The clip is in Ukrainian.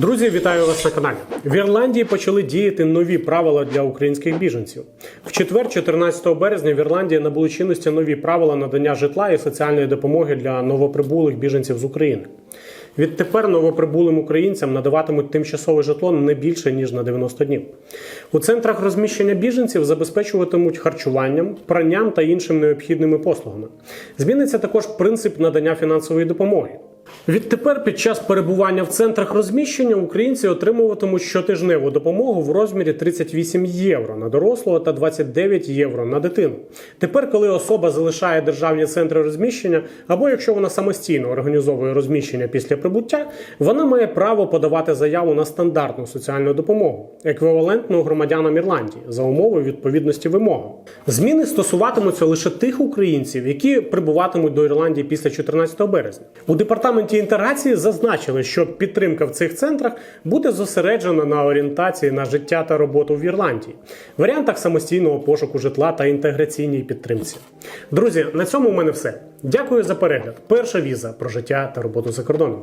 Друзі, вітаю вас на каналі. В Ірландії почали діяти нові правила для українських біженців. В четвер, 14 березня, в Ірландії набули чинності нові правила надання житла і соціальної допомоги для новоприбулих біженців з України. Відтепер новоприбулим українцям надаватимуть тимчасове житло не більше ніж на 90 днів. У центрах розміщення біженців забезпечуватимуть харчуванням, пранням та іншими необхідними послугами. Зміниться також принцип надання фінансової допомоги. Відтепер під час перебування в центрах розміщення українці отримуватимуть щотижневу допомогу в розмірі 38 євро на дорослого та 29 євро на дитину. Тепер, коли особа залишає державні центри розміщення, або якщо вона самостійно організовує розміщення після прибуття, вона має право подавати заяву на стандартну соціальну допомогу, еквівалентну громадянам Ірландії за умови відповідності вимогам. Зміни стосуватимуться лише тих українців, які прибуватимуть до Ірландії після 14 березня. У департаменті інтеграції зазначили, що підтримка в цих центрах буде зосереджена на орієнтації на життя та роботу в Ірландії, варіантах самостійного пошуку житла та інтеграційній підтримці. Друзі, на цьому в мене все. Дякую за перегляд. Перша віза про життя та роботу за кордоном.